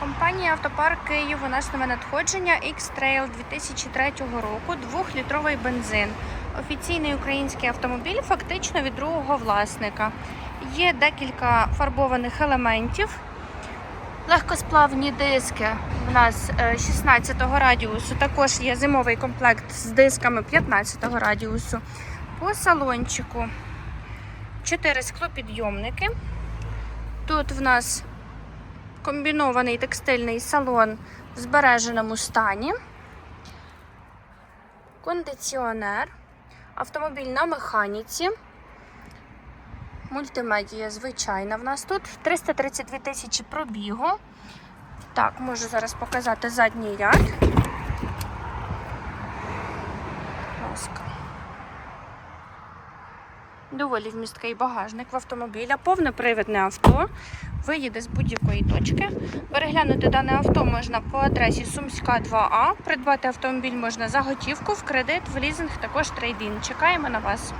Компанія Автопарк Київ у нас нове надходження X-Trail 2003 року, двохлітровий бензин. Офіційний український автомобіль фактично від другого власника. Є декілька фарбованих елементів. Легкосплавні диски в нас е, 16-го радіусу. Також є зимовий комплект з дисками 15-го радіусу. По салончику 4 склопідйомники. Тут в нас комбінований текстильний салон в збереженому стані. Кондиціонер. Автомобіль на механіці. Мультимедія звичайна в нас тут. 332 тисячі пробігу. Так, можу зараз показати задній ряд. Ласка. Доволі вмісткий багажник в автомобіля, повнопривідне авто. Виїде з будь-якої точки. Переглянути дане авто можна по адресі Сумська 2А. Придбати автомобіль можна за готівку, в кредит, в лізинг, також трейдін. Чекаємо на вас.